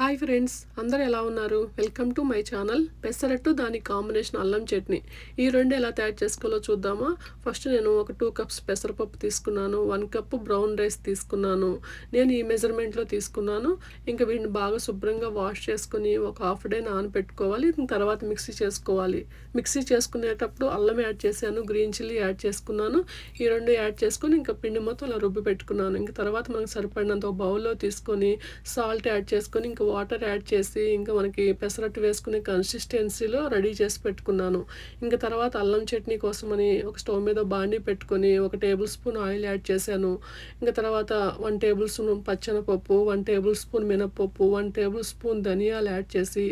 Hi friends అందరు ఎలా ఉన్నారు? Welcome to my channel pesarattu దాని కాంబినేషన్ అల్లం చట్నీ. ఈ రెండు ఎలా తయారు చేసుకోవాలో చూద్దామా? ఫస్ట్ నేను ఒక టూ కప్స్ పెసరపప్పు తీసుకున్నాను. వన్ కప్ బ్రౌన్ రైస్ తీసుకున్నాను. నేను ఈ మెజర్మెంట్లో తీసుకున్నాను. ఇంకా వీటిని బాగా శుభ్రంగా వాష్ చేసుకుని ఒక హాఫ్ డే నానబెట్టుకోవాలి. తర్వాత మిక్సీ చేసుకోవాలి. మిక్సీ చేసుకునేటప్పుడు అల్లం యాడ్ చేశాను. గ్రీన్ చిల్లీ యాడ్ చేసుకున్నాను. ఈ రెండు యాడ్ చేసుకొని ఇంకా పిండి మొత్తం అలా రుబ్బి పెట్టుకున్నాను. ఇంకా తర్వాత మనకు సరిపడినంత ఒక బౌల్లో తీసుకొని సాల్ట్ యాడ్ చేసుకొని ఇంకా వాటర్ యాడ్ చేసి ఇంకా మనకి పెసరట్టు వేసుకునే కన్సిస్టెన్సీలో రెడీ చేసి పెట్టుకున్నాను. ఇంకా తర్వాత అల్లం చట్నీ కోసమని ఒక స్టవ్ మీద బాండీ పెట్టుకొని ఒక టేబుల్ స్పూన్ ఆయిల్ యాడ్ చేశాను. ఇంకా తర్వాత వన్ టేబుల్ స్పూన్ పచ్చనపప్పు వన్ టేబుల్ స్పూన్ మినపప్పు వన్ టేబుల్ స్పూన్ ధనియాలు యాడ్ చేసి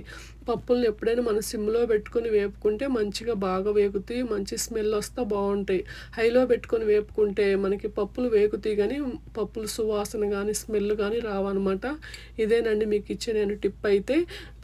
పప్పులను ఎప్పుడైనా మనం సిమ్లో పెట్టుకొని వేపుకుంటే మంచిగా బాగా వేగుతాయి మంచి స్మెల్ వస్తే బాగుంటాయి. హైలో పెట్టుకొని వేపుకుంటే మనకి పప్పులు వేగుతాయి కానీ పప్పులు సువాసన కానీ స్మెల్ కానీ రావన్నమాట. ఇదేనండి మీకు ఇచ్చే నేను టిప్ అయితే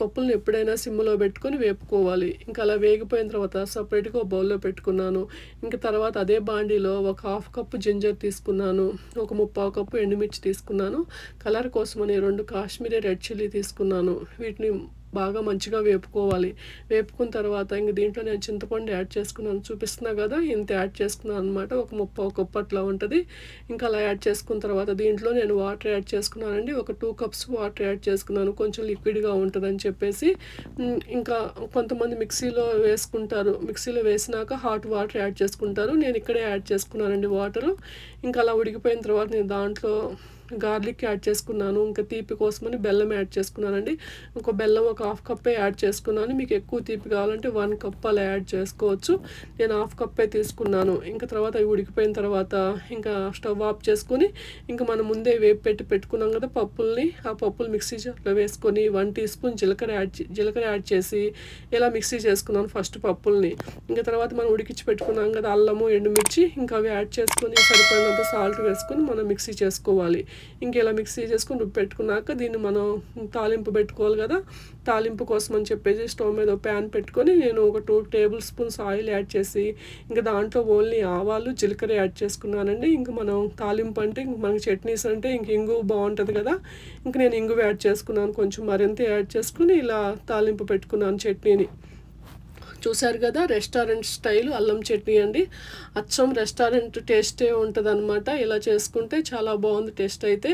పప్పులను ఎప్పుడైనా సిమ్లో పెట్టుకొని వేపుకోవాలి. ఇంకా అలా వేగిపోయిన తర్వాత సపరేట్గా ఒక బౌల్లో పెట్టుకున్నాను. ఇంకా తర్వాత అదే బాండీలో ఒక హాఫ్ కప్పు జింజర్ తీసుకున్నాను. ఒక ముప్పావు కప్పు ఎండుమిర్చి తీసుకున్నాను. కలర్ కోసమని రెండు కాశ్మీరీ రెడ్ చిల్లీ తీసుకున్నాను. వీటిని బాగా మంచిగా వేపుకోవాలి. వేపుకున్న తర్వాత ఇంక దీంట్లో నేను చింతపండు యాడ్ చేసుకున్నాను. చూపిస్తున్నా కదా ఇంత యాడ్ చేసుకున్నాను అనమాట ఒక ముప్పై కప్పు అట్లా ఉంటుంది. ఇంకా అలా యాడ్ చేసుకున్న తర్వాత దీంట్లో నేను వాటర్ యాడ్ చేసుకున్నానండి. ఒక టూ కప్స్ వాటర్ యాడ్ చేసుకున్నాను. కొంచెం లిక్విడ్గా ఉంటుందని చెప్పేసి. ఇంకా కొంతమంది మిక్సీలో వేసుకుంటారు. మిక్సీలో వేసినాక హాట్ వాటర్ యాడ్ చేసుకుంటారు. నేను ఇక్కడే యాడ్ చేసుకున్నానండి వాటరు. ఇంకా అలా ఉడికిపోయిన తర్వాత నేను దాంట్లో గార్లిక్ యాడ్ చేసుకున్నాను ఇంకా తీపి కోసమని బెల్లం యాడ్ చేసుకున్నానండి. ఇంకో బెల్లం ఒక హాఫ్ కప్పే యాడ్ చేసుకున్నాను. మీకు ఎక్కువ తీపి కావాలంటే వన్ కప్ అలా యాడ్ చేసుకోవచ్చు. నేను హాఫ్ కప్పే తీసుకున్నాను. ఇంకా తర్వాత అవి ఉడికిపోయిన తర్వాత ఇంకా స్టవ్ ఆఫ్ చేసుకొని ఇంకా మనం ముందే వేపు పెట్టి పెట్టుకున్నాం కదా పప్పుల్ని ఆ పప్పులు మిక్సీ జార్లో వేసుకొని వన్ టీ స్పూన్ జీలకర్ర యాడ్ జీలకర్ర యాడ్ చేసి ఇలా మిక్సీ చేసుకున్నాను ఫస్ట్ పప్పుల్ని. ఇంకా తర్వాత మనం ఉడికించి పెట్టుకున్నాం కదా అల్లము ఎండుమిర్చి ఇంకా అవి యాడ్ చేసుకొని సరిపడినంత సాల్ట్ వేసుకొని మనం మిక్సీ చేసుకోవాలి. ఇంకెలా మిక్సీ చేసుకుని రుబ్బి పెట్టుకున్నాక దీన్ని మనం తాలింపు పెట్టుకోవాలి కదా. తాలింపు కోసం అని చెప్పేసి స్టవ్ మీద ప్యాన్ పెట్టుకొని నేను ఒక two tablespoons oil add చేసి ఇంకా దాంట్లో ఓన్లీ ఆవాలు జీలకర్ర యాడ్ చేసుకున్నానండి. ఇంకా మనం తాలింపు అంటే ఇంక మనకి చట్నీస్ అంటే ఇంక ఇంగు బాగుంటుంది కదా. ఇంక నేను ఇంగు యాడ్ చేసుకున్నాను. కొంచెం మరింత యాడ్ చేసుకుని ఇలా తాలింపు పెట్టుకున్నాను చట్నీని. చూశారు కదా రెస్టారెంట్ స్టైల్ అల్లం చట్నీ అండి. అచ్చం రెస్టారెంట్ టేస్టే ఉంటుంది అనమాట ఇలా చేసుకుంటే చాలా బాగుంది టేస్ట్ అయితే.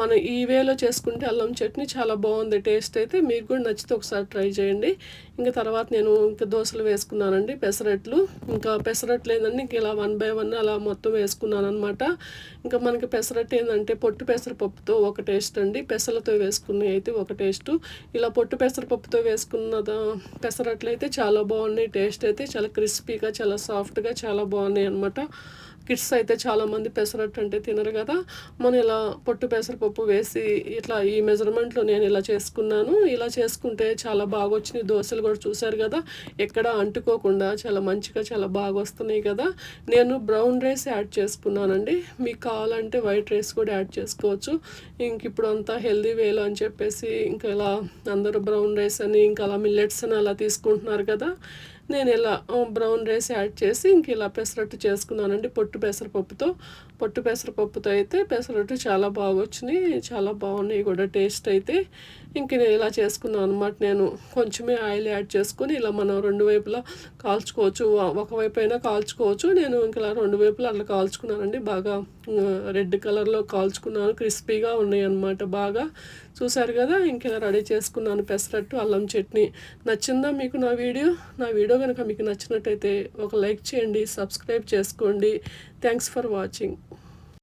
మనం ఈ వేలో చేసుకుంటే అల్లం చట్నీ చాలా బాగుంది టేస్ట్ అయితే. మీకు కూడా నచ్చితే ఒకసారి ట్రై చేయండి. ఇంకా తర్వాత నేను ఇంకా దోశలు వేసుకున్నానండి పెసరట్లు. ఇంకా పెసరట్లు ఏంటంటే ఇంక ఇలా వన్ బై వన్ అలా మొత్తం వేసుకున్నాను అనమాట ఇంకా మనకి పెసరట్టు ఏంటంటే పొట్టు పెసరపప్పుతో ఒక టేస్ట్ అండి. పెసలతో వేసుకునే అయితే ఒక టేస్ట్. ఇలా పొట్టు పెసరపప్పుతో వేసుకున్న పెసరట్లు అయితే చాలా బాగున్నాయి. టేస్ట్ అయితే చాలా క్రిస్పీగా చాలా సాఫ్ట్గా చాలా బాగున్నాయి అనమాట కిడ్స్ అయితే చాలామంది పెసరట్టు అంటే తినరు కదా. మనం ఇలా పొట్టు పెసరపప్పు వేసి ఇట్లా ఈ మెజర్మెంట్లో నేను ఇలా చేసుకున్నాను. ఇలా చేసుకుంటే చాలా బాగా వచ్చినాయి దోశలు కూడా చూశారు కదా. ఎక్కడ అంటుకోకుండా చాలా మంచిగా చాలా బాగా వస్తున్నాయి కదా. నేను బ్రౌన్ రైస్ యాడ్ చేసుకున్నానండి. మీకు కావాలంటే వైట్ రైస్ కూడా యాడ్ చేసుకోవచ్చు. ఇంక ఇప్పుడు అంతా హెల్దీ వేలో అని చెప్పేసి ఇంకా ఇలా అందరూ బ్రౌన్ రైస్ అని ఇంకా అలా మిల్లెట్స్ అని అలా తీసుకుంటున్నారు కదా. నేను ఇలా బ్రౌన్ రైస్ యాడ్ చేసి ఇంక ఇలా పెసరట్టు చేసుకున్నానండి. పొట్టు పెసరపప్పుతో. పొట్టు పెసరపప్పుతో అయితే పెసరట్టు చాలా బాగా వచ్చినాయి చాలా బాగున్నాయి కూడా టేస్ట్ అయితే. ఇంక నేను ఇలా చేసుకున్నాను అనమాట నేను కొంచెమే ఆయిల్ యాడ్ చేసుకొని ఇలా మనం రెండు వైపులా కాల్చుకోవచ్చు. ఒకవైపు అయినా కాల్చుకోవచ్చు. నేను ఇంక ఇలా రెండు వైపులా అట్లా కాల్చుకున్నానండి. బాగా రెడ్ కలర్లో కాల్చుకున్నాను క్రిస్పీగా ఉన్నాయి అన్నమాట బాగా. చూసారు కదా ఇంకెలా రెడీ చేసుకున్నాను పెసరట్టు అల్లం చట్నీ. నచ్చిందా మీకు నా వీడియో? నా వీడియో కనుక మీకు నచ్చినట్టయితే ఒక లైక్ చేయండి సబ్స్క్రైబ్ చేసుకోండి. Thanks for watching.